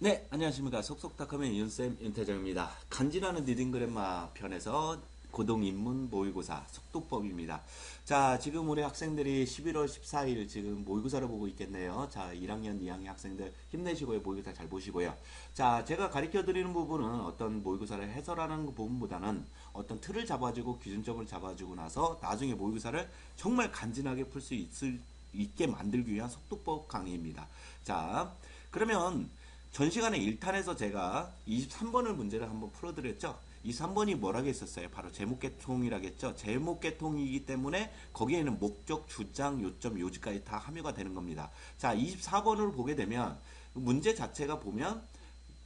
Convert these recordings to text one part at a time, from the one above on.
네, 안녕하십니까. 속속닥하면 윤쌤 윤태정입니다. 간지나는 리딩그램마 편에서 고등인문 모의고사 속도법입니다. 자, 지금 우리 학생들이 11월 14일 지금 모의고사를 보고 있겠네요. 자, 1학년, 2학년 학생들 힘내시고요. 모의고사 잘 보시고요. 자, 제가 가르쳐 드리는 부분은 어떤 모의고사를 해설하는 부분보다는 어떤 틀을 잡아주고 기준점을 잡아주고 나서 나중에 모의고사를 정말 간지나게 풀 수 있을 있게 만들기 위한 속도법 강의입니다. 자, 그러면 전 시간에 1탄에서 제가 23번을 문제를 한번 풀어드렸죠. 23번이 뭐라고 했었어요? 바로 제목계통이라겠죠. 제목계통이기 때문에 거기에는 목적, 주장, 요점, 요지까지 다 함유가 되는 겁니다. 자, 24번을 보게 되면 문제 자체가 보면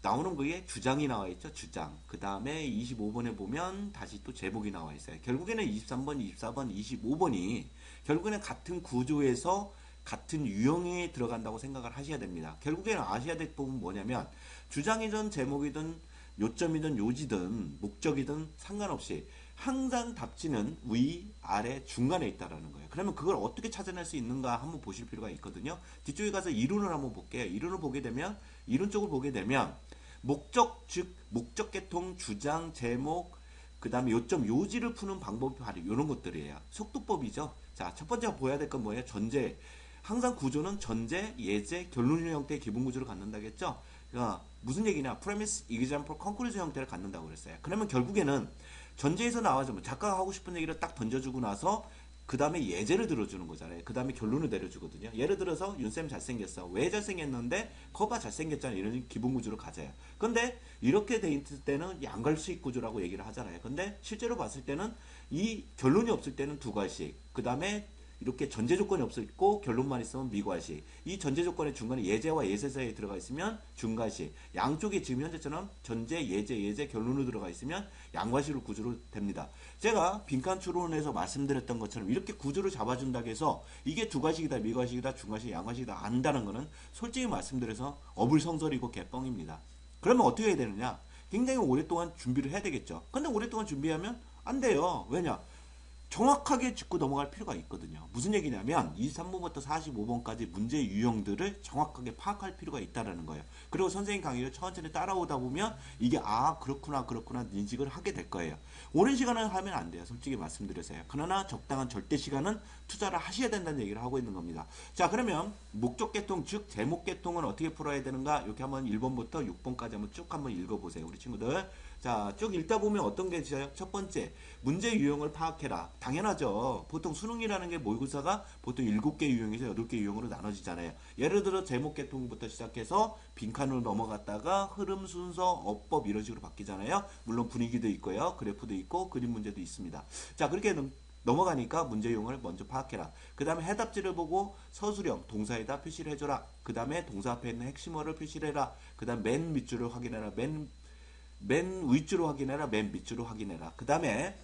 나오는 거에 주장이 나와 있죠. 주장. 그 다음에 25번에 보면 다시 또 제목이 나와 있어요. 결국에는 23번, 24번, 25번이 결국에는 같은 구조에서 같은 유형에 들어간다고 생각을 하셔야 됩니다. 결국에는 아셔야 될 부분은 뭐냐면 주장이든 제목이든 요점이든 요지든 목적이든 상관없이 항상 답지는 위, 아래, 중간에 있다라는 거예요. 그러면 그걸 어떻게 찾아낼 수 있는가 한번 보실 필요가 있거든요. 뒤쪽에 가서 이론을 한번 볼게요. 이론을 보게 되면 이론 쪽을 보게 되면 목적 즉 목적 계통, 주장, 제목, 그 다음에 요점, 요지를 푸는 방법이 바로 이런 것들이에요. 속도법이죠. 자, 첫 번째가 보여야 될 건 뭐예요? 전제. 항상 구조는 전제, 예제, 결론형 형태의 기본 구조를 갖는다겠죠? 그러니까 무슨 얘기냐? premise, example, conclusion 형태를 갖는다고 그랬어요. 그러면 결국에는 전제에서 나와서 뭐 작가가 하고 싶은 얘기를 딱 던져주고 나서 그 다음에 예제를 들어주는 거잖아요. 그 다음에 결론을 내려주거든요. 예를 들어서 윤쌤 잘생겼어. 왜 잘생겼는데? 거봐 잘생겼잖아. 이런 기본 구조를 가져요. 근데 이렇게 돼 있을 때는 양갈수익 구조라고 얘기를 하잖아요. 근데 실제로 봤을 때는 이 결론이 없을 때는 두 가지. 그 다음에 이렇게 전제 조건이 없고 결론만 있으면 미과시. 이 전제 조건의 중간에 예제와 예세 사이에 들어가 있으면 중과시. 양쪽에 지금 현재처럼 전제, 예제, 예제, 결론으로 들어가 있으면 양과시로 구조로 됩니다. 제가 빈칸 추론에서 말씀드렸던 것처럼 이렇게 구조를 잡아준다고 해서 이게 두 가식이다, 미과식이다, 중과식, 양과식이다 안다는 거는 솔직히 말씀드려서 어불성설이고 개뻥입니다. 그러면 어떻게 해야 되느냐? 굉장히 오랫동안 준비를 해야 되겠죠. 근데 오랫동안 준비하면 안 돼요. 왜냐? 정확하게 짚고 넘어갈 필요가 있거든요. 무슨 얘기냐면 23번부터 45번까지 문제 유형들을 정확하게 파악할 필요가 있다는 거예요. 그리고 선생님 강의를 천천히 따라오다 보면 이게 아 그렇구나 그렇구나 인식을 하게 될 거예요. 오랜 시간을 하면 안 돼요. 솔직히 말씀드려서요. 그러나 적당한 절대 시간은 투자를 하셔야 된다는 얘기를 하고 있는 겁니다. 자 그러면 목적 계통 즉 제목 계통은 어떻게 풀어야 되는가 이렇게 한번 1번부터 6번까지 한번 쭉 한번 읽어보세요. 우리 친구들. 자, 쭉 읽다 보면 어떤 게 있어요? 첫 번째, 문제 유형을 파악해라. 당연하죠. 보통 수능이라는 게 모의고사가 보통 7개 유형에서 8개 유형으로 나눠지잖아요. 예를 들어 제목 계통부터 시작해서 빈칸으로 넘어갔다가 흐름, 순서, 어법 이런 식으로 바뀌잖아요. 물론 분위기도 있고요. 그래프도 있고 그림 문제도 있습니다. 자, 그렇게 넘어가니까 문제 유형을 먼저 파악해라. 그 다음에 해답지를 보고 서술형, 동사에다 표시를 해줘라. 그 다음에 동사 앞에 있는 핵심어를 표시를 해라. 그 다음 맨 밑줄을 확인해라. 맨 맨 위주로 확인해라, 맨 밑줄로 확인해라. 그 다음에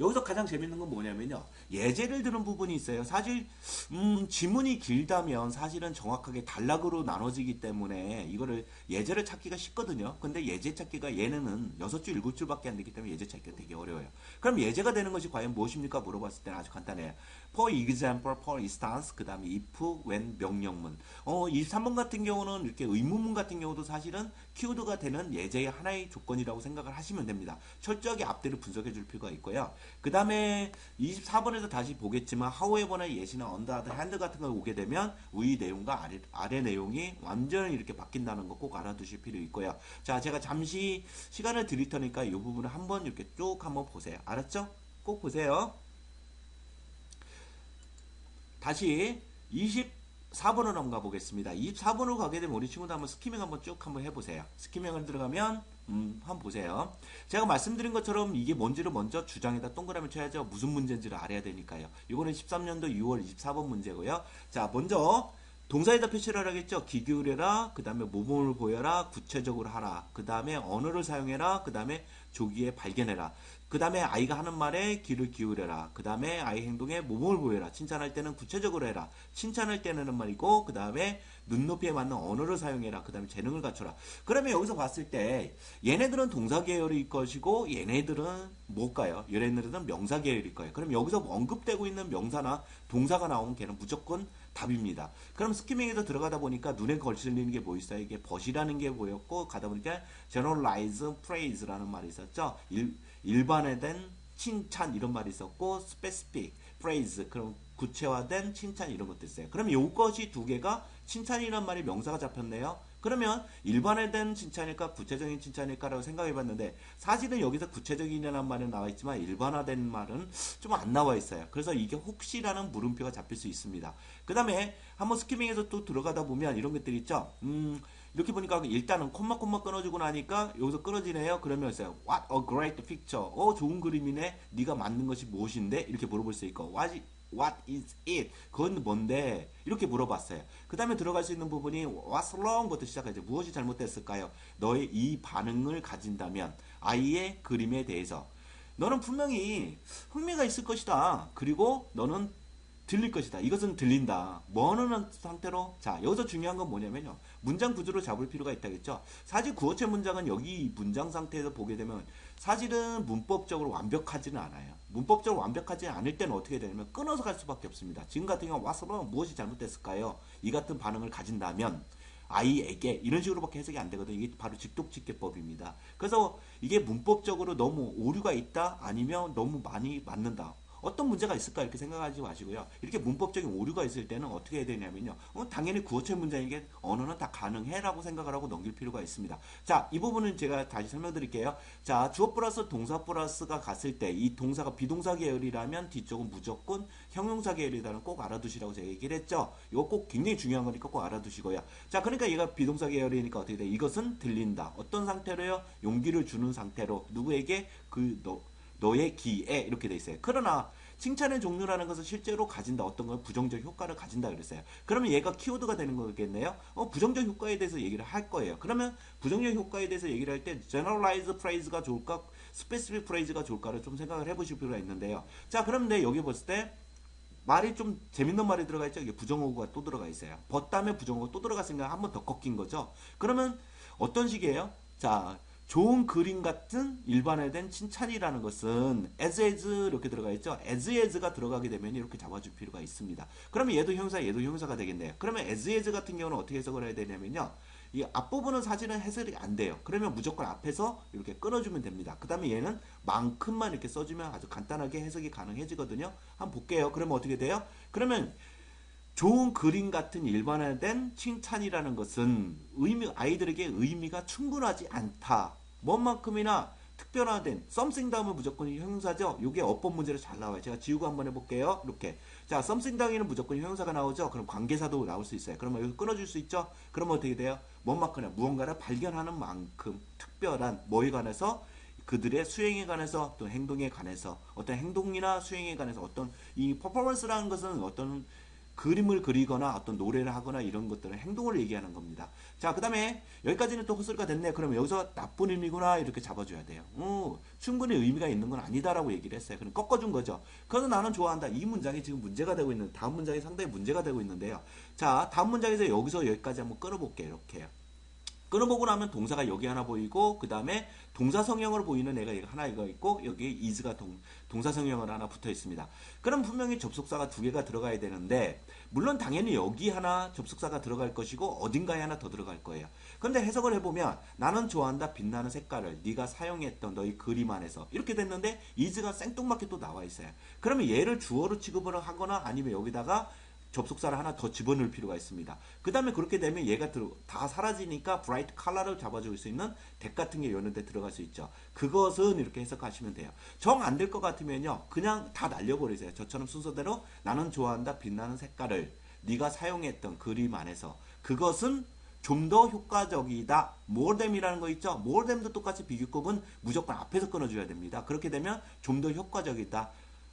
여기서 가장 재밌는 건 뭐냐면요. 예제를 드는 부분이 있어요. 사실 음, 지문이 길다면 사실은 정확하게 단락으로 나눠지기 때문에 이거를 예제를 찾기가 쉽거든요. 근데 예제 찾기가 얘네는 6줄, 7줄밖에 안 되기 때문에 예제 찾기가 되게 어려워요. 그럼 예제가 되는 것이 과연 무엇입니까? 물어봤을 때는 아주 간단해요. For example, for instance, 그 다음에 if, when, 명령문. 어, 23번 같은 경우는 이렇게 의문문 같은 경우도 사실은 키워드가 되는 예제의 하나의 조건이라고 생각을 하시면 됩니다. 철저하게 앞뒤를 분석해 줄 필요가 있고요. 그 다음에 24번에서 다시 보겠지만 however나 예시나 under, hand 같은 걸 오게 되면 위 내용과 아래, 아래 내용이 완전히 이렇게 바뀐다는 거 꼭 알아두실 필요 있고요. 자, 제가 잠시 시간을 드릴 테니까 이 부분을 한번 이렇게 쭉 한번 보세요. 알았죠? 꼭 보세요. 다시 24번으로 넘어가 보겠습니다. 24번으로 가게 되면 우리 친구들 한번 스키밍 한번 쭉 한번 해보세요. 스키밍을 들어가면 음, 한번 보세요. 제가 말씀드린 것처럼 이게 뭔지를 먼저 주장에다 동그라미 쳐야죠. 무슨 문제인지를 알아야 되니까요. 이거는 13년도 6월 24번 문제고요. 자, 먼저 동사에다 표시를 하겠죠. 기울여라, 그 다음에 모범을 보여라, 구체적으로 하라, 그 다음에 언어를 사용해라, 그 다음에 조기에 발견해라. 그 다음에 아이가 하는 말에 귀를 기울여라. 그 다음에 아이 행동에 모범을 보여라. 칭찬할 때는 구체적으로 해라. 칭찬할 때는 말이고, 그 다음에 눈높이에 맞는 언어를 사용해라. 그 다음에 재능을 갖춰라. 그러면 여기서 봤을 때, 얘네들은 동사 계열일 것이고, 얘네들은 뭘까요? 얘네들은 명사 계열일 거예요. 그럼 여기서 언급되고 있는 명사나 동사가 나오면 걔는 무조건 답입니다. 그럼 스키밍에서 들어가다 보니까 눈에 걸리는 게 뭐 있어요? 이게 벗이라는 게 보였고, 가다 보니까 generalize phrase라는 말이 있었죠. 일, 일반화된 칭찬 이런 말이 있었고 specific phrase 그럼 구체화된 칭찬 이런 것도 있어요. 그럼 요것이 두 개가 칭찬이란 말이 명사가 잡혔네요. 그러면 일반화된 칭찬일까 구체적인 칭찬일까라고 생각해 봤는데 사실은 여기서 구체적인이라는 말은 나와 있지만 일반화된 말은 좀 안 나와 있어요. 그래서 이게 혹시라는 물음표가 잡힐 수 있습니다. 그 다음에 한번 스키밍에서 또 들어가다 보면 이런 것들 있죠. 음, 이렇게 보니까 일단은 콤마 콤마 끊어주고 나니까 여기서 끊어지네요. 그러면서 What a great picture. 어 좋은 그림이네. 네가 만든 것이 무엇인데? 이렇게 물어볼 수 있고 What What is it? 그건 뭔데? 이렇게 물어봤어요. 그 다음에 들어갈 수 있는 부분이 What's wrong부터 시작하죠. 무엇이 잘못됐을까요? 너의 이 반응을 가진다면 아이의 그림에 대해서 너는 분명히 흥미가 있을 것이다. 그리고 너는 들릴 것이다. 이것은 들린다. 뭐는 상태로? 자, 여기서 중요한 건 뭐냐면요. 문장 구조로 잡을 필요가 있다겠죠. 사실 구어체 문장은 여기 문장 상태에서 보게 되면 사실은 문법적으로 완벽하지는 않아요. 문법적으로 완벽하지 않을 때는 어떻게 되냐면 끊어서 갈 수밖에 없습니다. 지금 같은 경우 와서는 무엇이 잘못됐을까요? 이 같은 반응을 가진다면 아이에게 이런 식으로밖에 해석이 안 되거든요. 이게 바로 직독직계법입니다. 그래서 이게 문법적으로 너무 오류가 있다 아니면 너무 많이 맞는다. 어떤 문제가 있을까 이렇게 생각하지 마시고요. 이렇게 문법적인 오류가 있을 때는 어떻게 해야 되냐면요. 어, 당연히 구어체 문장에게 언어는 다 가능해라고 생각을 하고 넘길 필요가 있습니다. 자, 이 부분은 제가 다시 설명드릴게요. 자, 주어 플러스 동사 플러스가 갔을 때 이 동사가 비동사 계열이라면 뒤쪽은 무조건 형용사 계열이라는 꼭 알아두시라고 제가 얘기를 했죠. 이거 꼭 굉장히 중요한 거니까 꼭 알아두시고요. 자, 그러니까 얘가 비동사 계열이니까 어떻게 돼? 이것은 들린다. 어떤 상태로요? 용기를 주는 상태로 누구에게 그 너, 너의 기에 이렇게 돼 있어요. 그러나 칭찬의 종류라는 것은 실제로 가진다. 어떤 건 부정적 효과를 가진다 그랬어요. 그러면 얘가 키워드가 되는 거겠네요. 어, 부정적 효과에 대해서 얘기를 할 거예요. 그러면 부정적 효과에 대해서 얘기를 할 때 generalize phrase가 좋을까? specific phrase가 좋을까를 좀 생각을 해보실 필요가 있는데요. 자, 그런데 여기 봤을 때 말이 좀 재밌는 말이 들어가 있죠. 이게 부정어구가 또 들어가 있어요. 벗다음에 부정어구 또 들어갔으니까 한 번 더 꺾인 거죠. 그러면 어떤 식이에요? 자, 좋은 그림 같은 일반화된 칭찬이라는 것은 as as 이렇게 들어가 있죠. as as가 들어가게 되면 이렇게 잡아줄 필요가 있습니다. 그러면 얘도 형사, 얘도 형사가 되겠네요. 그러면 as as 같은 경우는 어떻게 해석을 해야 되냐면요. 이 앞부분은 사실은 해석이 안 돼요. 그러면 무조건 앞에서 이렇게 끊어주면 됩니다. 그 다음에 얘는 만큼만 이렇게 써주면 아주 간단하게 해석이 가능해지거든요. 한번 볼게요. 그러면 어떻게 돼요? 그러면 좋은 그림 같은 일반화된 칭찬이라는 것은 의미, 아이들에게 의미가 충분하지 않다. 뭔만큼이나 특별화된 something 다음은 무조건 형용사죠. 이게 어법 문제로 잘 나와요. 제가 지우고 한번 해볼게요. 이렇게. 자, something 다음에는 무조건 형용사가 나오죠. 그럼 관계사도 나올 수 있어요. 그러면 여기 끊어줄 수 있죠. 그러면 어떻게 돼요? 뭔만큼이나 무언가를 발견하는 만큼 특별한 뭐에 관해서 그들의 수행에 관해서 또 행동에 관해서 어떤 행동이나 수행에 관해서 어떤 이 퍼포먼스라는 것은 어떤 그림을 그리거나 어떤 노래를 하거나 이런 것들은 행동을 얘기하는 겁니다. 자, 그 다음에 여기까지는 또 헛소리가 됐네. 그러면 여기서 나쁜 의미구나 이렇게 잡아줘야 돼요. 어, 충분히 의미가 있는 건 아니다라고 얘기를 했어요. 그럼 꺾어준 거죠. 그래서 나는 좋아한다. 이 문장이 지금 문제가 되고 있는 다음 문장이 상당히 문제가 되고 있는데요. 자, 다음 문장에서 여기서 여기까지 한번 끌어볼게요. 이렇게요. 끊어보고 나면 동사가 여기 하나 보이고 그 다음에 동사 성형으로 보이는 애가 하나 이거 있고 여기 is가 동, 동사 성형으로 하나 붙어 있습니다. 그럼 분명히 접속사가 두 개가 들어가야 되는데 물론 당연히 여기 하나 접속사가 들어갈 것이고 어딘가에 하나 더 들어갈 거예요. 그런데 해석을 해보면 나는 좋아한다 빛나는 색깔을 네가 사용했던 너희 그림 안에서 이렇게 됐는데 is가 생뚱맞게 또 나와 있어요. 그러면 얘를 주어로 취급을 하거나 아니면 여기다가 접속사를 하나 더 집어넣을 필요가 있습니다. 그 다음에 그렇게 되면 얘가 다 사라지니까 브라이트 컬러를 잡아줄 수 있는 덱 같은 게 이런 데 들어갈 수 있죠. 그것은 이렇게 해석하시면 돼요. 정 안 될 것 같으면요. 그냥 다 날려버리세요. 저처럼 순서대로 나는 좋아한다 빛나는 색깔을 네가 사용했던 그림 안에서 그것은 좀 더 효과적이다. 모어댐이라는 거 있죠. 모어댐도 똑같이 비교급은 무조건 앞에서 끊어줘야 됩니다. 그렇게 되면 좀 더 효과적이다.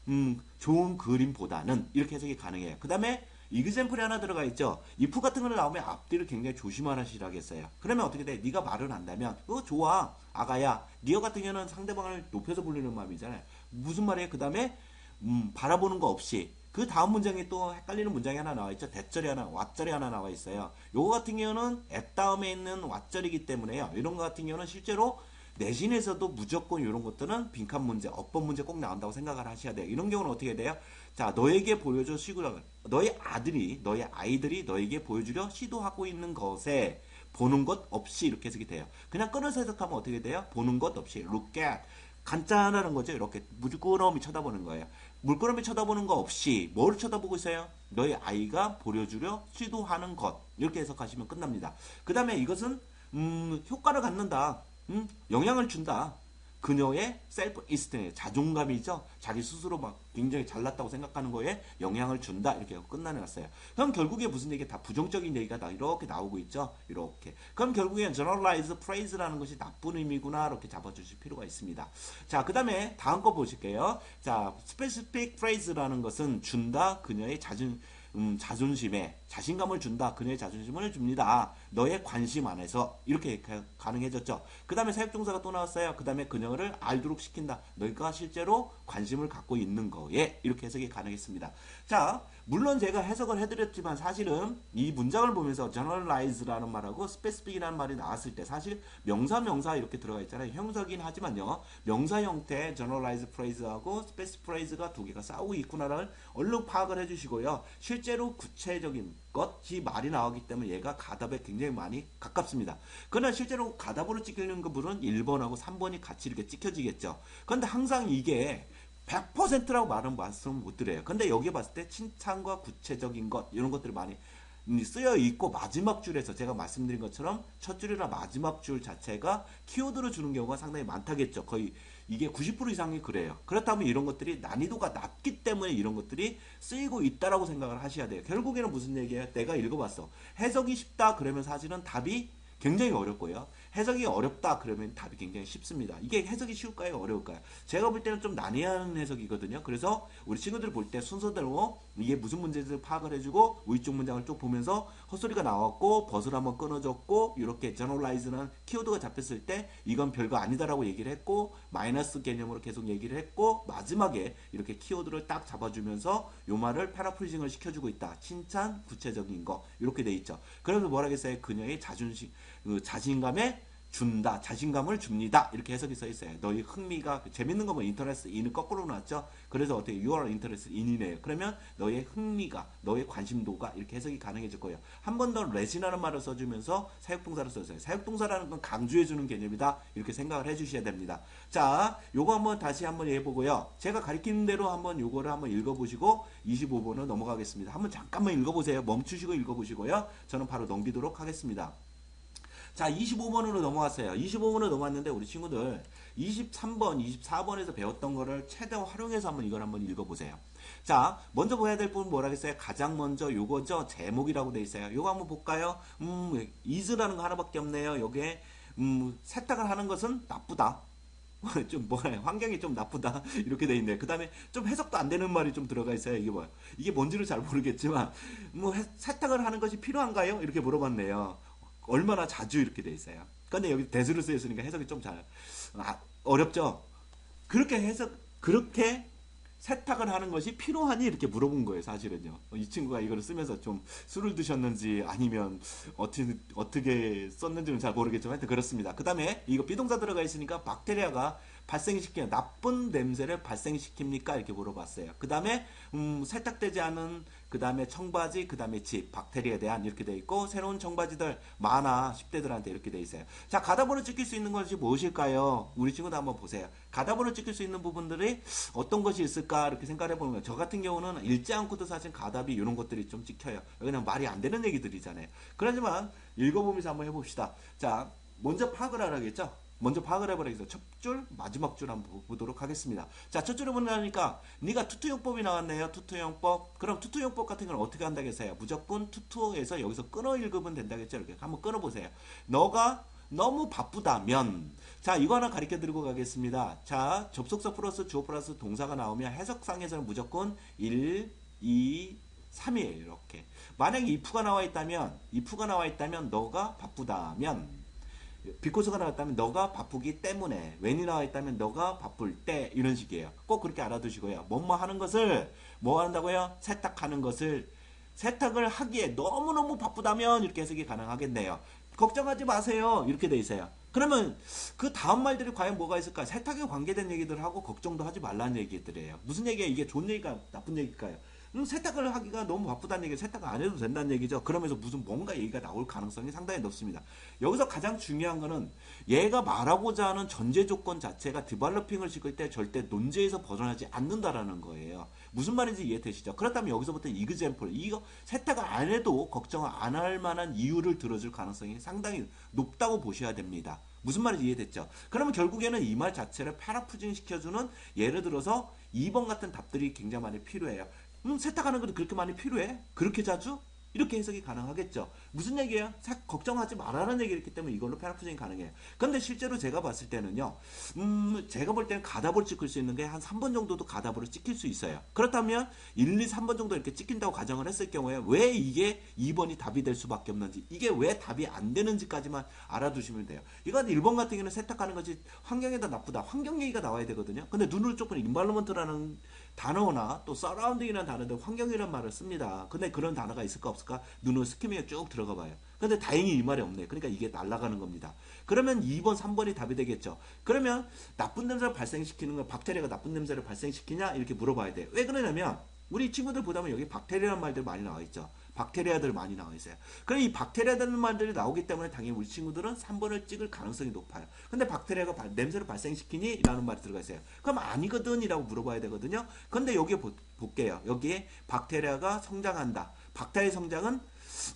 음, 좋은 그림보다는 이렇게 해석이 가능해요. 그 다음에 이그젠플이 하나 들어가 있죠. if 같은 거는 나오면 앞뒤를 굉장히 조심하시라겠어요. 그러면 어떻게 돼? 네가 말을 한다면 어 좋아 아가야. 니어 같은 경우는 상대방을 높여서 불리는 마음이잖아요. 무슨 말이에요? 그 다음에 음, 바라보는 거 없이 그 다음 문장에 또 헷갈리는 문장이 하나 나와 있죠. 대절이 하나, 왓절이 하나 나와 있어요. 요거 같은 경우는 앱 다음에 있는 왓절이기 때문에요. 이런 거 같은 경우는 실제로 내신에서도 무조건 이런 것들은 빈칸 문제, 어법 문제 꼭 나온다고 생각을 하셔야 돼요. 이런 경우는 어떻게 돼요? 자, 너에게 보여줘 시구라 너의 아들이, 너의 아이들이 너에게 보여주려 시도하고 있는 것에 보는 것 없이 이렇게 해석이 돼요. 그냥 끊어서 해석하면 어떻게 돼요? 보는 것 없이 look at 간단하는 거죠. 이렇게 물끄러미 쳐다보는 거예요. 물끄러미 쳐다보는 거 없이 뭘 쳐다보고 있어요? 너의 아이가 보여주려 시도하는 것 이렇게 해석하시면 끝납니다. 그 다음에 이것은 음, 효과를 갖는다. 음, 영향을 준다. 그녀의 셀프 이스템 자존감이죠. 자기 스스로 막 굉장히 잘났다고 생각하는 거에 영향을 준다 이렇게 끝나는 갔어요. 그럼 결국에 무슨 얘기 다 부정적인 얘기가 다 이렇게 나오고 있죠. 이렇게. 그럼 결국엔 generalize phrase라는 것이 나쁜 의미구나 이렇게 잡아주실 필요가 있습니다. 자, 그 다음에 다음 거 보실게요. 자, specific phrase라는 것은 준다 그녀의 자존 음, 자존심에 자신감을 준다. 그녀의 자존심을 줍니다. 너의 관심 안에서 이렇게 가, 가능해졌죠. 그 다음에 사역동사가 또 나왔어요. 그 다음에 그녀를 알도록 시킨다. 너희가 실제로 관심을 갖고 있는 거에 이렇게 해석이 가능했습니다. 자, 물론 제가 해석을 해드렸지만 사실은 이 문장을 보면서 generalize라는 말하고 specific이라는 말이 나왔을 때 사실 명사 명사 이렇게 들어가 있잖아요. 형사긴 하지만요. 명사 형태 generalize phrase하고 specific phrase가 두 개가 싸우고 있구나를 얼른 파악을 해주시고요. 실제로 구체적인 것이 말이 나오기 때문에 얘가 가답에 굉장히 많이 가깝습니다. 그러나 실제로 가답으로 찍히는 부분은 1번하고 3번이 같이 이렇게 찍혀지겠죠. 그런데 항상 이게 100%라고 말은 말씀 못 드려요. 근데 여기 봤을 때 칭찬과 구체적인 것 이런 것들이 많이 쓰여 있고 마지막 줄에서 제가 말씀드린 것처럼 첫 줄이나 마지막 줄 자체가 키워드로 주는 경우가 상당히 많다겠죠. 거의 이게 90% 이상이 그래요. 그렇다면 이런 것들이 난이도가 낮기 때문에 이런 것들이 쓰이고 있다라고 생각을 하셔야 돼요. 결국에는 무슨 얘기예요? 내가 읽어봤어. 해석이 쉽다 그러면 사실은 답이 굉장히 어렵고요. 해석이 어렵다 그러면 답이 굉장히 쉽습니다. 이게 해석이 쉬울까요? 어려울까요? 제가 볼 때는 좀 난해한 해석이거든요. 그래서 우리 친구들 볼 때 순서대로 이게 무슨 문제인지 파악을 해주고 위쪽 문장을 쭉 보면서 헛소리가 나왔고 버스를 한번 끊어줬고 이렇게 generalize는 키워드가 잡혔을 때 이건 별거 아니다라고 얘기를 했고 마이너스 개념으로 계속 얘기를 했고 마지막에 이렇게 키워드를 딱 잡아주면서 요 말을 패러프리징을 시켜주고 있다. 칭찬, 구체적인 거 이렇게 돼 있죠. 그래서 뭐라겠어요? 그녀의 자존심, 그 자신감에 준다, 자신감을 줍니다. 이렇게 해석이 써 있어요. 너희 흥미가 재밌는 거면 인터레스 인을 거꾸로 놨죠. 그래서 어떻게 are interested in이네요. 그러면 너의 흥미가, 너의 관심도가 이렇게 해석이 가능해질 거예요. 한 번 더 레진이라는 말을 써주면서 사역동사를 써주세요. 사역동사라는 건 강조해 주는 개념이다. 이렇게 생각을 해주셔야 됩니다. 자, 요거 한번 다시 한번 해보고요. 제가 가리키는 대로 한번 요거를 한번 읽어보시고 25번을 넘어가겠습니다. 한번 잠깐만 읽어보세요. 멈추시고 읽어보시고요. 저는 바로 넘기도록 하겠습니다. 자, 25번으로 넘어왔어요. 25번으로 넘어왔는데 우리 친구들 23번, 24번에서 배웠던 거를 최대한 활용해서 한번 이걸 한번 읽어보세요. 자, 먼저 보야 될 부분 뭐라겠어요? 가장 먼저 요거죠. 제목이라고 돼 있어요. 요거 한번 볼까요? 음, is라는 거 하나밖에 없네요. 요게 음, 세탁을 하는 것은 나쁘다. 좀 뭐야 환경이 좀 나쁘다 이렇게 돼 있네요. 그다음에 좀 해석도 안 되는 말이 좀 들어가 있어요. 이게 뭐야? 이게 뭔지를 잘 모르겠지만 뭐 해, 세탁을 하는 것이 필요한가요? 이렇게 물어봤네요. 얼마나 자주 이렇게 돼 있어요. 근데 여기 대수를 쓰였으니까 해석이 좀잘 아, 어렵죠. 그렇게 해석 그렇게 세탁을 하는 것이 필요하니 이렇게 물어본 거예요, 사실은요. 이 친구가 이거를 쓰면서 좀 술을 드셨는지 아니면 어떻게, 어떻게 썼는지는 잘 모르겠지만 하여튼 그렇습니다. 그 다음에 이거 비동사 들어가 있으니까 박테리아가 발생시키는 나쁜 냄새를 발생시킵니까? 이렇게 물어봤어요. 그 다음에 음, 세탁되지 않은 그 다음에 청바지, 그 다음에 집, 박테리아에 대한 이렇게 돼 있고 새로운 청바지들 많아 10대들한테 이렇게 돼 있어요. 자 가다보로 찍힐 수 있는 것이 무엇일까요? 우리 친구도 한번 보세요. 가다보로 찍힐 수 있는 부분들이 어떤 것이 있을까 이렇게 생각해 거예요. 저 같은 경우는 읽지 않고도 사실 가답이 이런 것들이 좀 찍혀요. 그냥 말이 안 되는 얘기들이잖아요. 그렇지만 읽어보면서 한번 해봅시다. 자 먼저 파악을 하라겠죠? 먼저 파악을 해버리겠어. 첫 줄, 마지막 줄 한번 보도록 하겠습니다. 자, 첫 줄을 보니까 네가 투투용법이 나왔네요. 투투용법. 그럼 투투용법 같은 건 어떻게 한다겠어요? 무조건 투투에서 여기서 끊어 읽으면 된다겠죠? 이렇게 한번 끊어보세요. 너가 너무 바쁘다면 자 이거 하나 가르쳐 드리고 가겠습니다. 자 접속사 플러스 주어 플러스 동사가 나오면 해석상에서는 무조건 1, 2, 3이에요. 이렇게. 만약에 if가 나와 있다면 if가 나와 있다면 너가 바쁘다면 비코스가 나왔다면 너가 바쁘기 때문에 웬이 나와 있다면 너가 바쁠 때 이런 식이에요. 꼭 그렇게 알아두시고요. 뭐뭐 하는 것을 뭐 한다고요? 세탁하는 것을 세탁을 하기에 너무너무 바쁘다면 이렇게 해석이 가능하겠네요. 걱정하지 마세요. 이렇게 돼 있어요. 그러면 그 다음 말들이 과연 뭐가 있을까? 세탁에 관계된 얘기들을 하고 걱정도 하지 말라는 얘기들이에요. 무슨 얘기야? 이게 좋은 얘기가 나쁜 얘기일까요? 음, 세탁을 하기가 너무 바쁘다는 얘기, 세탁을 안 해도 된다는 얘기죠. 그러면서 무슨 뭔가 얘기가 나올 가능성이 상당히 높습니다. 여기서 가장 중요한 거는 얘가 말하고자 하는 전제 조건 자체가 디발로핑을 시킬 때 절대 논제에서 벗어나지 않는다라는 거예요. 무슨 말인지 이해되시죠? 그렇다면 여기서부터 이그젠플, 이거 세탁을 안 해도 걱정 안 할 만한 이유를 들어줄 가능성이 상당히 높다고 보셔야 됩니다. 무슨 말인지 이해됐죠? 그러면 결국에는 이 말 자체를 패러프징 시켜주는 예를 들어서 2번 같은 답들이 굉장히 많이 필요해요. 음, 세탁하는 것도 그렇게 많이 필요해? 그렇게 자주? 이렇게 해석이 가능하겠죠. 무슨 얘기예요? 걱정하지 말라는 얘기였기 때문에 이걸로 패러프징이 가능해요. 근데 실제로 제가 봤을 때는요, 음, 제가 볼 때는 가답을 찍을 수 있는 게 한 3번 정도도 가답으로 찍힐 수 있어요. 그렇다면 1, 2, 3번 정도 이렇게 찍힌다고 가정을 했을 경우에 왜 이게 2번이 답이 될 수밖에 없는지, 이게 왜 답이 안 되는지까지만 알아두시면 돼요. 이건 1번 같은 경우는 세탁하는 것이 환경에다 나쁘다. 환경 얘기가 나와야 되거든요. 근데 눈을 조금 인발로먼트라는 단어나 또 서라운딩이라는 단어도 환경이라는 말을 씁니다. 근데 그런 단어가 있을까 없을까? 눈을 스키밍에 쭉 들어가 봐요. 근데 다행히 이 말이 없네. 그러니까 이게 날아가는 겁니다. 그러면 2번, 3번이 답이 되겠죠. 그러면 나쁜 냄새를 발생시키는 건 박테리아가 나쁜 냄새를 발생시키냐? 이렇게 물어봐야 돼요. 왜 그러냐면 우리 친구들 보다 보면 여기 박테리아라는 말들 많이 나와 있죠. 박테리아들 많이 나와 있어요. 그럼 이 박테리아라는 말들이 나오기 때문에 당연히 우리 친구들은 3번을 찍을 가능성이 높아요. 근데 박테리아가 바, 냄새를 발생시키니? 라는 말이 들어가 있어요. 그럼 아니거든 이라고 물어봐야 되거든요. 근데 여기에 보, 볼게요. 여기에 박테리아가 성장한다. 박테리아 성장은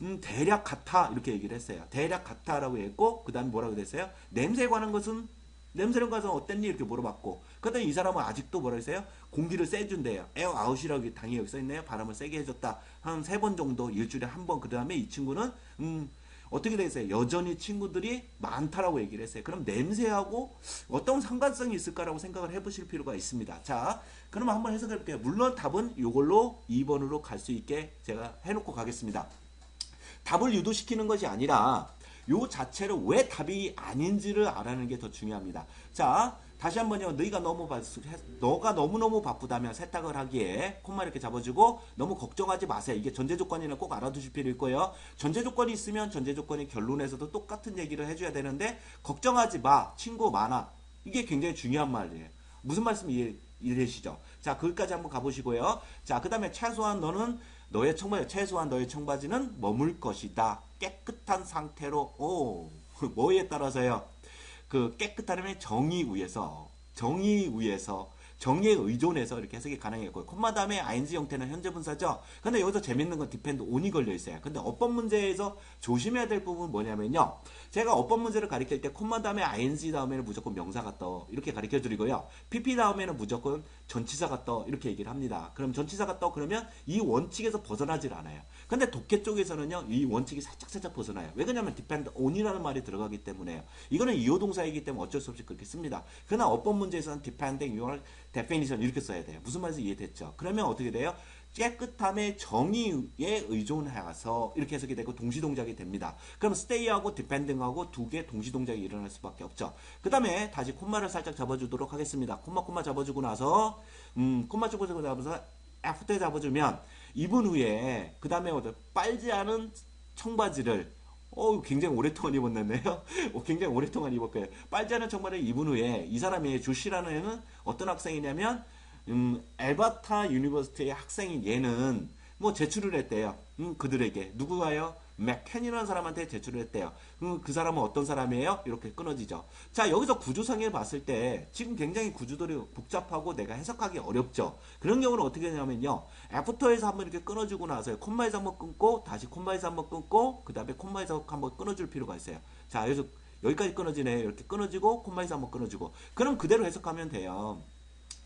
음, 대략 같아 이렇게 얘기를 했어요. 대략 같아라고 했고 그 다음 뭐라고 됐어요? 냄새에 관한 것은 냄새를 가서 어땠니? 이렇게 물어봤고 그랬더니 이 사람은 아직도 뭐라 했어요? 공기를 세준대요. 에어 아웃이라고 당연히 여기 써있네요. 바람을 세게 해줬다. 한 세 번 정도 일주일에 한 번 그 다음에 이 친구는 음 어떻게 되겠어요? 여전히 친구들이 많다라고 얘기를 했어요. 그럼 냄새하고 어떤 상관성이 있을까라고 생각을 해보실 필요가 있습니다. 자, 그럼 한번 해석해 볼게요. 물론 답은 이걸로 2번으로 갈 수 있게 제가 해놓고 가겠습니다. 답을 유도시키는 것이 아니라 요 자체를 왜 답이 아닌지를 알아내는 게 더 중요합니다. 자, 다시 한번요. 너희가 너무 바, 너가 너무너무 바쁘다면 세탁을 하기에 콤마 이렇게 잡아주고 너무 걱정하지 마세요. 이게 전제 조건이는 꼭 알아두실 필요 있고요. 전제 조건이 있으면 전제 조건이 결론에서도 똑같은 얘기를 해줘야 되는데 걱정하지 마. 친구 많아. 이게 굉장히 중요한 말이에요. 무슨 말씀 이해, 이해되시죠? 자, 거기까지 한번 가보시고요. 자, 그 다음에 최소한 너는 너의 청바지, 최소한 너의 청바지는 머물 것이다. 깨끗한 상태로, 오, 뭐에 따라서요? 그 깨끗함의 정의 위에서, 정의 위에서, 정의에 의존해서 이렇게 해석이 가능했고요. 콤마 다음에 ing 형태는 현재 분사죠. 근데 여기서 재밌는 건 디펜드 온이 걸려 있어요. 근데 어법 문제에서 조심해야 될 부분은 뭐냐면요. 제가 어법 문제를 가리킬 때 콤마 다음에 ing 다음에는 무조건 명사가 떠 이렇게 가리켜 드리고요. pp 다음에는 무조건 전치사가 떠 이렇게 얘기를 합니다. 그럼 전치사가 떠 그러면 이 원칙에서 벗어나질 않아요. 근데 독해 쪽에서는요, 이 원칙이 살짝 살짝 벗어나요. 왜 그러냐면 depend on이라는 말이 들어가기 때문에요. 이거는 이호 동사이기 때문에 어쩔 수 없이 그렇게 씁니다. 그러나 어법 문제에서는 depending definition 이렇게 써야 돼요. 무슨 말인지 이해됐죠? 그러면 어떻게 돼요? 깨끗함의 정의에 의존해서 이렇게 해석이 되고 동시동작이 됩니다. 그럼 stay하고 depending하고 두 개 동시동작이 일어날 수밖에 없죠. 그 다음에 다시 콤마를 살짝 잡아주도록 하겠습니다. 콤마 콤마 잡아주고 나서 음 콤마 쪽으로 잡아서 after 잡아주면 2분 후에 그 다음에 빨지 않은 청바지를 어 굉장히 오랫동안 입었네요. 어, 굉장히 오랫동안 입었고요. 않은 청바지를 2분 후에 이 사람이 조시라는 애는 어떤 학생이냐면 음, 엘바타 유니버시티의 학생인 얘는 뭐 제출을 했대요. 음, 그들에게 누구가요? 맥켄이라는 사람한테 제출을 했대요. 음, 그 사람은 어떤 사람이에요? 이렇게 끊어지죠. 자, 여기서 구조상에 봤을 때 지금 굉장히 구조들이 복잡하고 내가 해석하기 어렵죠. 그런 경우는 어떻게 되냐면요. 애프터에서 한번 이렇게 끊어주고 나서 콤마에서 한번 끊고 다시 콤마에서 한번 끊고 그 다음에 콤마에서 한번 끊어줄 필요가 있어요. 자, 여기서 여기까지 끊어지네. 이렇게 끊어지고 콤마에서 한번 끊어주고 그럼 그대로 해석하면 돼요.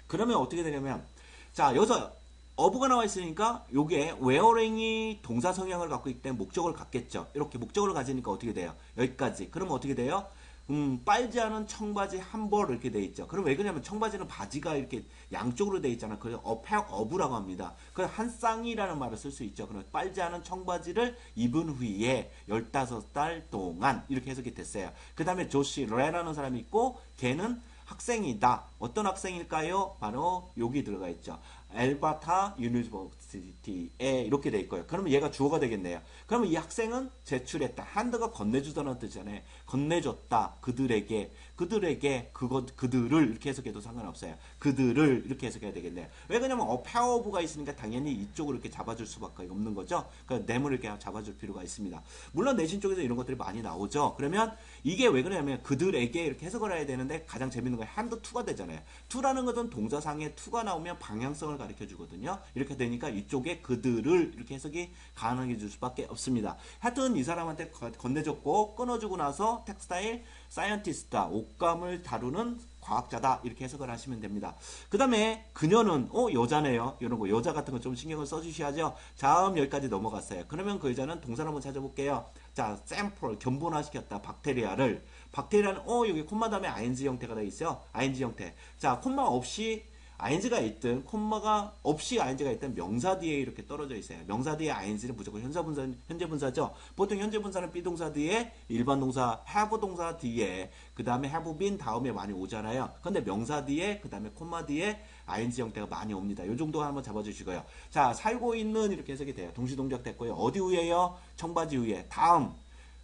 그러면 어떻게 되냐면 자, 여기서 어부가 나와 있으니까 요게 웨어링이 동사 성향을 갖고 있기 때문에 목적을 갖겠죠. 이렇게 목적을 가지니까 어떻게 돼요? 여기까지. 그러면 어떻게 돼요? 음, 빨지 않은 청바지 한 벌 이렇게 돼 있죠. 그럼 왜 그러냐면 청바지는 바지가 이렇게 양쪽으로 돼 있잖아. 그래서 업, 어부라고 합니다. 그래서 한 쌍이라는 말을 쓸 수 있죠. 그럼 빨지 않은 청바지를 입은 후에 15달 동안 이렇게 해석이 됐어요. 그 다음에 조시 레라는 사람이 있고 걔는 학생이다. 어떤 학생일까요? 바로 여기 들어가 있죠. 엘바타 유니버시티에 이렇게 돼 있고요. 그러면 얘가 주어가 되겠네요. 그러면 이 학생은 제출했다. 한드가 건네주다는 뜻이잖아요. 건네줬다. 그들에게 그들에게 그것 그들을 이렇게 해석해도 상관없어요. 그들을 이렇게 해석해야 되겠네요. 왜 그러냐면 어 파워오브가 있으니까 당연히 이쪽으로 이렇게 잡아줄 수밖에 없는 거죠. 그러니까 뇌물을 이렇게 잡아줄 필요가 있습니다. 물론 내신 쪽에서 이런 것들이 많이 나오죠. 그러면 이게 왜 그러냐면 그들에게 이렇게 해석을 해야 되는데 가장 재밌는 건 한드 투가 되잖아요. 투라는 것은 동사상에 투가 나오면 방향성을 가르쳐 주거든요. 이렇게 되니까 이쪽에 그들을 이렇게 해석이 가능해질 수밖에 없습니다. 하여튼 이 사람한테 건네줬고 끊어주고 나서 텍스타일 사이언티스트다 옷감을 다루는 과학자다 이렇게 해석을 하시면 됩니다. 그 다음에 그녀는 어 여자네요 이런 거 여자 같은 거 좀 신경을 써주셔야죠. 다음 여기까지 넘어갔어요. 그러면 그 여자는 동사를 한번 찾아볼게요. 자 샘플 견본화시켰다 박테리아를 박테리아는 어 여기 콤마 다음에 ing 형태가 되어 있어요. ing 형태. 자 콤마 없이 ing가 있든 콤마가 없이 ing가 있든 명사 뒤에 이렇게 떨어져 있어요. 명사 뒤에 ing는 무조건 현재 분사 현재 분사죠. 보통 현재 분사는 비동사 뒤에 일반 동사 have 동사 뒤에 그 다음에 have been 다음에 많이 오잖아요. 근데 명사 뒤에 그 다음에 콤마 뒤에 ing 형태가 많이 옵니다. 이 정도 한번 잡아주시고요. 자 살고 있는 이렇게 해석이 돼요. 동시동작 됐고요. 어디 위에요? 청바지 위에. 다음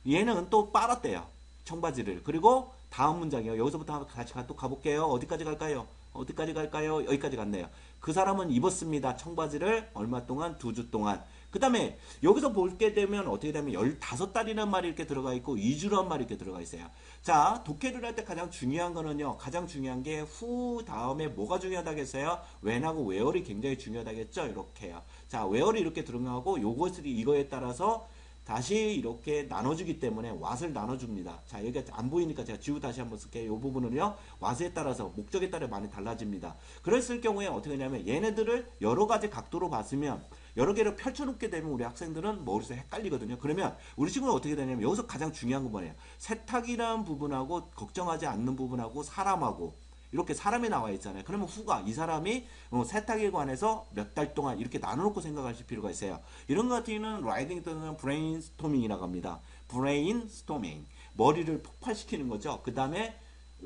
얘는 또 빨았대요. 청바지를. 그리고 다음 문장이요. 여기서부터 같이 또 가볼게요. 어디까지 갈까요? 어디까지 갈까요? 여기까지 갔네요. 그 사람은 입었습니다. 청바지를 얼마 동안? 두 주 동안. 그 다음에 여기서 볼게 되면 어떻게 되면 15달이라는 말이 이렇게 들어가 있고 2주라는 말이 이렇게 들어가 있어요. 자, 독해를 할 때 가장 중요한 거는요. 가장 중요한 게 후 다음에 뭐가 중요하다겠어요? when하고 where이 굉장히 중요하다겠죠? 이렇게요. 자, where이 이렇게 들어가고 요것을 이거에 따라서 다시 이렇게 나눠주기 때문에 왓을 나눠줍니다. 자, 여기가 안 보이니까 제가 지우 다시 한번 쓸게요. 이 부분은요, 왓에 따라서, 목적에 따라 많이 달라집니다. 그랬을 경우에 어떻게 하냐면, 얘네들을 여러 가지 각도로 봤으면, 여러 개를 펼쳐놓게 되면 우리 학생들은 머릿속에 헷갈리거든요. 그러면 우리 친구는 어떻게 되냐면, 여기서 가장 중요한 건 뭐예요? 세탁이라는 부분하고, 걱정하지 않는 부분하고, 사람하고, 이렇게 사람이 나와 있잖아요. 그러면 후가 이 사람이 어, 세탁에 관해서 몇 달 동안 이렇게 나눠놓고 생각하실 필요가 있어요. 이런 것 같은 경우는 라이딩 또는 브레인스토밍이라고 합니다. 브레인스토밍 머리를 폭발시키는 거죠. 그 다음에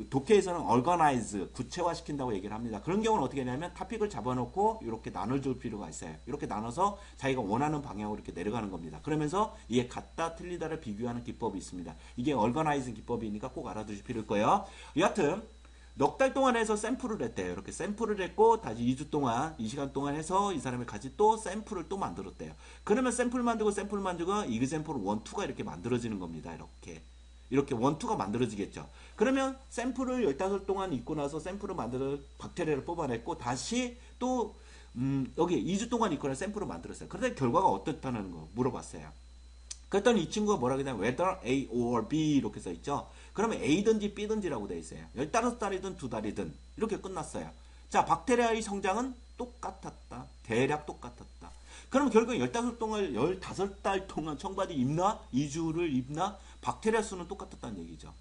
독해에서는 얼거나이즈 구체화시킨다고 얘기를 합니다. 그런 경우는 어떻게 하냐면 타픽을 잡아놓고 이렇게 나눠줄 필요가 있어요. 이렇게 나눠서 자기가 원하는 방향으로 이렇게 내려가는 겁니다. 그러면서 이게 같다 틀리다를 비교하는 기법이 있습니다. 이게 얼거나이즈 기법이니까 꼭 알아두실 필요일 거예요. 여하튼 넉 달 동안 해서 샘플을 했대요. 이렇게 샘플을 했고 다시 2주 동안 2시간 동안 해서 이 사람이 같이 또 샘플을 또 만들었대요. 그러면 샘플 만들고 샘플 만들고 이그샘플 1, 2가 이렇게 만들어지는 겁니다. 이렇게. 이렇게 원투가 만들어지겠죠. 그러면 샘플을 15 동안 있고 나서 샘플을 만들어 박테리아를 뽑아냈고 다시 또 음, 여기 2주 동안 있고 나서 샘플을 만들었어요. 그런데 결과가 어떻다는 거 물어봤어요. 그랬더니 이 친구가 뭐라 그러냐면 whether A or B 이렇게 써 있죠. 그러면 A든지 B든지라고 되어 있어요. 15달이든 2달이든 이렇게 끝났어요. 자, 박테리아의 성장은 똑같았다. 대략 똑같았다. 그럼 결국 15 동안 15달 동안 청바지 입나? 2주를 입나? 박테리아 수는 똑같았다는 얘기죠.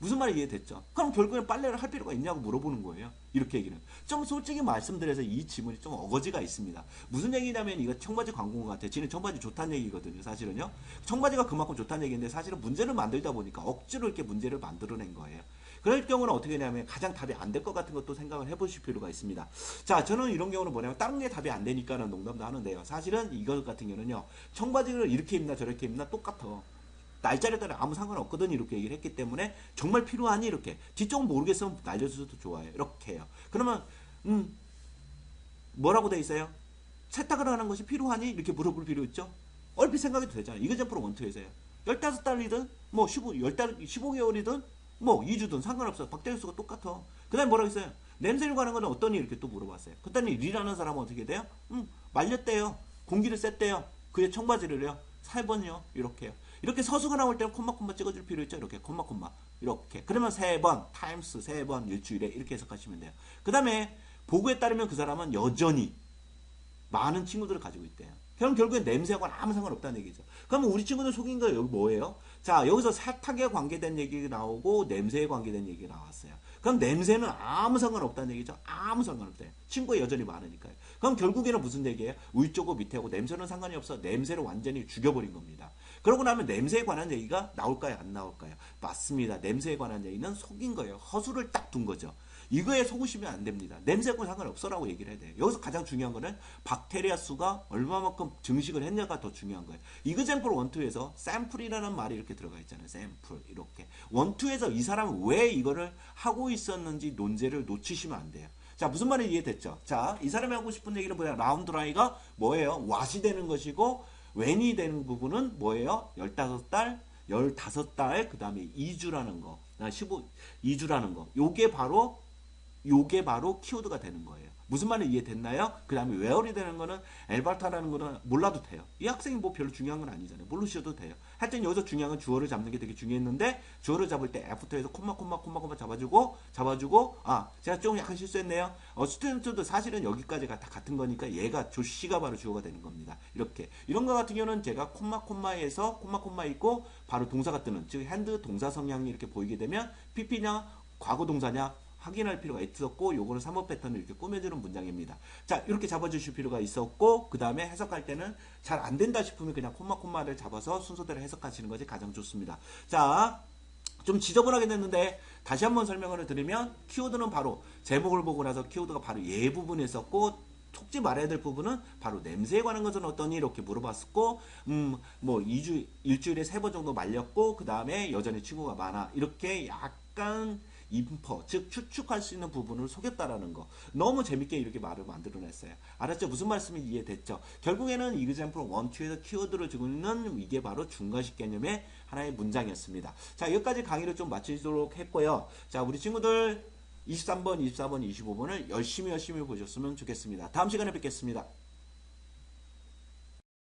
무슨 말이 이해됐죠? 그럼 결국엔 빨래를 할 필요가 있냐고 물어보는 거예요. 이렇게 얘기는. 좀 솔직히 말씀드려서 이 질문이 좀 어거지가 있습니다. 무슨 얘기냐면 이거 청바지 광고 같아요. 지는 청바지 좋다는 얘기거든요. 사실은요. 청바지가 그만큼 좋다는 얘기인데 사실은 문제를 만들다 보니까 억지로 이렇게 문제를 만들어낸 거예요. 그럴 경우는 어떻게 되냐면 가장 답이 안 될 것 같은 것도 생각을 해보실 필요가 있습니다. 자, 저는 이런 경우는 뭐냐면 다른 게 답이 안 되니까는 농담도 하는데요. 사실은 이것 같은 경우는요. 청바지를 이렇게 입나 저렇게 입나 똑같아. 날짜에 따라 아무 상관없거든 이렇게 얘기를 했기 때문에 정말 필요하니 이렇게 뒤쪽은 모르겠으면 날려주셔도 좋아요. 이렇게 해요. 그러면 음 뭐라고 돼 있어요? 세탁을 하는 것이 필요하니? 이렇게 물어볼 필요 있죠? 얼핏 생각해도 되잖아요. 이거 점프로 원투에서요. 15달이든 뭐 15, 10달, 15개월이든 뭐 2주든 상관없어 박대리 수가 똑같아. 그 다음에 뭐라고 했어요? 냄새를 가는 거는 어떠니? 이렇게 또 물어봤어요. 그랬더니 리라는 사람은 어떻게 돼요? 음 말렸대요. 공기를 쐈대요. 그의 청바지를요. 4번요. 이렇게요 이렇게 서수가 나올 때는 콤마 콤마 찍어줄 필요 있죠. 이렇게 콤마 콤마 이렇게 그러면 세 번 타임스 세 번 일주일에 이렇게 해석하시면 돼요. 그 다음에 보고에 따르면 그 사람은 여전히 많은 친구들을 가지고 있대요. 그럼 결국엔 냄새하고는 아무 상관없다는 얘기죠. 그러면 우리 친구들 속인 거 여기 뭐예요? 자, 여기서 세탁에 관계된 얘기가 나오고 냄새에 관계된 얘기가 나왔어요. 그럼 냄새는 아무 상관없다는 얘기죠. 아무 상관없대요. 친구가 여전히 많으니까요. 그럼 결국에는 무슨 얘기예요? 위쪽하고 밑에하고 냄새는 상관이 없어. 냄새를 완전히 죽여버린 겁니다. 그러고 나면 냄새에 관한 얘기가 나올까요? 안 나올까요? 맞습니다. 냄새에 관한 얘기는 속인 거예요. 허수를 딱 둔 거죠. 이거에 속으시면 안 됩니다. 냄새하고 상관없어라고 얘기를 해야 돼요. 여기서 가장 중요한 거는 박테리아 수가 얼마만큼 증식을 했냐가 더 중요한 거예요. 이그젠플 원투에서 샘플이라는 말이 이렇게 들어가 있잖아요. 샘플 이렇게 원투에서 이 사람은 왜 이거를 하고 있었는지 논제를 놓치시면 안 돼요. 자 무슨 말인지 이해됐죠? 자이 사람이 하고 싶은 얘기는 뭐야? 라운드라이가 뭐예요? 왓이 되는 것이고 웬이 되는 부분은 뭐예요? 15달 15달 그 다음에 2주라는 거 15, 2주라는 거 요게 바로 요게 바로 키워드가 되는 거예요. 무슨 말인지 이해됐나요? 그 다음에 웨어리 되는 거는 엘발타라는 거는 몰라도 돼요. 이 학생이 뭐 별로 중요한 건 아니잖아요. 모르셔도 돼요. 하여튼 여기서 중요한 건 주어를 잡는 게 되게 중요했는데 주어를 잡을 때 애프터에서 콤마 콤마 콤마 콤마 잡아주고 잡아주고 아 제가 좀 약간 실수했네요. 어, 스튜던트도 사실은 여기까지가 다 같은 거니까 얘가 조씨가 바로 주어가 되는 겁니다. 이렇게 이런 거 같은 경우는 제가 콤마 콤마에서 콤마 콤마 있고 바로 동사가 뜨는 즉 핸드 동사 성향이 이렇게 보이게 되면 PP냐 과거 동사냐 확인할 필요가 있었고 요거는 3번 패턴을 이렇게 꾸며주는 문장입니다. 자 이렇게 잡아주실 필요가 있었고 그 다음에 해석할 때는 잘 안 된다 싶으면 그냥 콤마 콤마를 잡아서 순서대로 해석하시는 것이 가장 좋습니다. 자 좀 지저분하게 됐는데 다시 한번 설명을 드리면 키워드는 바로 제목을 보고 나서 키워드가 바로 얘 부분에 있었고 속지 말아야 될 부분은 바로 냄새에 관한 것은 어떠니 이렇게 물어봤었고 음뭐 2주 일주일에 세 번 정도 말렸고 그 다음에 여전히 친구가 많아 이렇게 약간 인퍼, 즉 추측할 수 있는 부분을 속였다라는 거. 너무 재밌게 이렇게 말을 만들어냈어요. 알았죠? 무슨 말씀이 이해됐죠? 결국에는 이그젠플 원투에서 키워드를 주고 있는 이게 바로 중간식 개념의 하나의 문장이었습니다. 자, 여기까지 강의를 좀 마치도록 했고요. 자, 우리 친구들 23번, 24번, 25번을 열심히 열심히 보셨으면 좋겠습니다. 다음 시간에 뵙겠습니다.